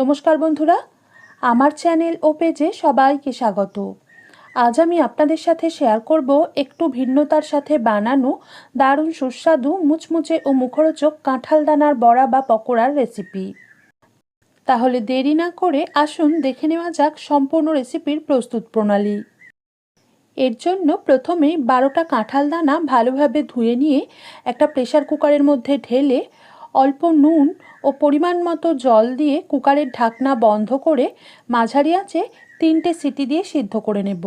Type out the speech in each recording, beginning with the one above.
নমস্কার বন্ধুরা, আমার চ্যানেল ও পেজে সবাইকে স্বাগত। আজ আমি আপনাদের সাথে শেয়ার করব একটু ভিন্নতার সাথে বানানো দারুণ সুস্বাদু মুচমুচে ও মুখরোচক কাঁঠাল দানার বড়া বা পকোড়ার রেসিপি। তাহলে দেরি না করে আসুন দেখে নেওয়া যাক সম্পূর্ণ রেসিপির প্রস্তুত প্রণালী। এর জন্য প্রথমেই বারোটা কাঁঠাল দানা ভালোভাবে ধুয়ে নিয়ে একটা প্রেশার কুকারের মধ্যে ঢেলে অল্প নুন ও পরিমাণ মতো জল দিয়ে কুকারের ঢাকনা বন্ধ করে মাঝারি আঁচে তিনটে সিটি দিয়ে সিদ্ধ করে নেব।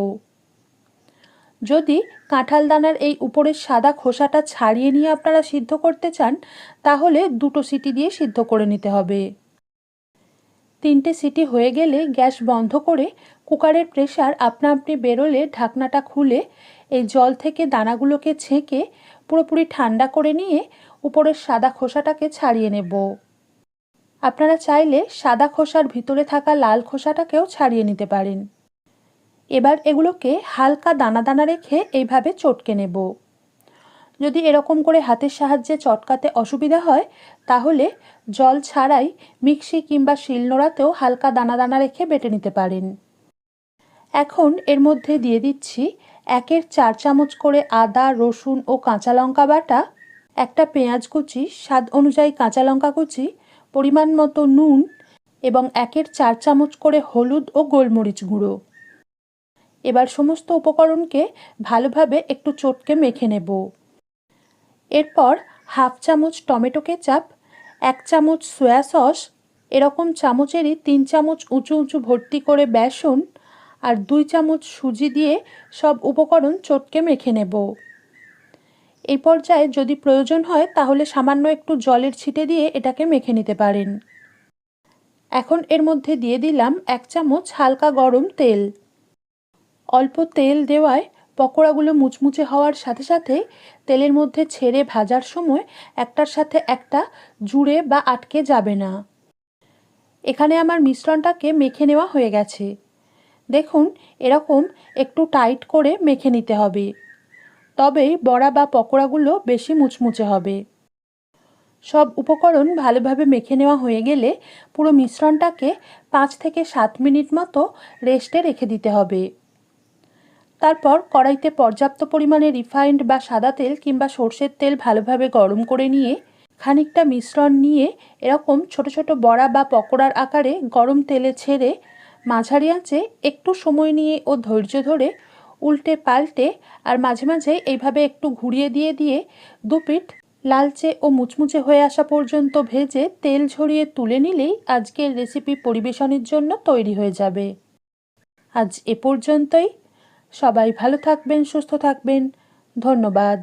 যদি কাঁঠাল দানার এই উপরের সাদা খোসাটা ছাড়িয়ে নিয়ে আপনারা সিদ্ধ করতে চান, তাহলে দুটো সিটি দিয়ে সিদ্ধ করে নিতে হবে। তিনটে সিটি হয়ে গেলে গ্যাস বন্ধ করে কুকারের প্রেশার আপনা আপনি বেরোলে ঢাকনাটা খুলে এই জল থেকে দানাগুলোকে ছেঁকে পুরোপুরি ঠান্ডা করে নিয়ে উপরের সাদা খোসাটাকে ছাড়িয়ে নেব। আপনারা চাইলে সাদা খোসার ভিতরে থাকা লাল খোসাটাকেও ছাড়িয়ে নিতে পারেন। এবার এগুলোকে হালকা দানা দানা রেখে এইভাবে চটকে নেব। যদি এরকম করে হাতের সাহায্যে চটকাতে অসুবিধা হয়, তাহলে জল ছাড়াই মিক্সি কিংবা শিলনোড়াতেও হালকা দানা দানা রেখে বেটে নিতে পারেন। এখন এর মধ্যে দিয়ে দিচ্ছি একের চার চামচ করে আদা, রসুন ও কাঁচা লঙ্কা বাটা, একটা পেঁয়াজ কুচি, স্বাদ অনুযায়ী কাঁচা লঙ্কা কুচি, পরিমাণ মতো নুন এবং একের চার চামচ করে হলুদ ও গোলমরিচ গুঁড়ো। এবার সমস্ত উপকরণকে ভালোভাবে একটু চটকে মেখে নেব। এরপর হাফ চামচ টমেটো কেচাপ, এক চামচ সয়া সস, এরকম চামচেরই তিন চামচ উঁচু উঁচু ভর্তি করে বেসন আর দুই চামচ সুজি দিয়ে সব উপকরণ চটকে মেখে নেব। এই পর্যায়ে যদি প্রয়োজন হয়, তাহলে সামান্য একটু জলের ছিটে দিয়ে এটাকে মেখে নিতে পারেন। এখন এর মধ্যে দিয়ে দিলাম এক চামচ হালকা গরম তেল। অল্প তেল দেওয়ায় পকোড়াগুলো মুচমুচে হওয়ার সাথে সাথে তেলের মধ্যে ছেড়ে ভাজার সময় একটার সাথে একটা জুড়ে বা আটকে যাবে না। এখানে আমার মিশ্রণটাকে মেখে নেওয়া হয়ে গেছে। দেখুন, এরকম একটু টাইট করে মেখে নিতে হবে। তবেই বড়া বা পকোড়াগুলো বেশি মুচমুচে হবে। সব উপকরণ ভালোভাবে মেখে নেওয়া হয়ে গেলে পুরো মিশ্রণটাকে পাঁচ থেকে সাত মিনিট মতো রেস্টে রেখে দিতে হবে। তারপর কড়াইতে পর্যাপ্ত পরিমাণে রিফাইন্ড বা সাদা তেল কিংবা সর্ষের তেল ভালোভাবে গরম করে নিয়ে খানিকটা মিশ্রণ নিয়ে এরকম ছোট ছোট বড়া বা পকোড়ার আকারে গরম তেলে ছেড়ে মাঝারি আঁচে একটু সময় নিয়ে ও ধৈর্য ধরে উল্টে পাল্টে আর মাঝে মাঝে এইভাবে একটু ঘুরিয়ে দিয়ে দিয়ে দুপিঠ লালচে ও মুচমুচে হয়ে আসা পর্যন্ত ভেজে তেল ঝরিয়ে তুলে নিলেই আজকের রেসিপি পরিবেশনের জন্য তৈরি হয়ে যাবে। আজ এ পর্যন্তই। সবাই ভালো থাকবেন, সুস্থ থাকবেন। ধন্যবাদ।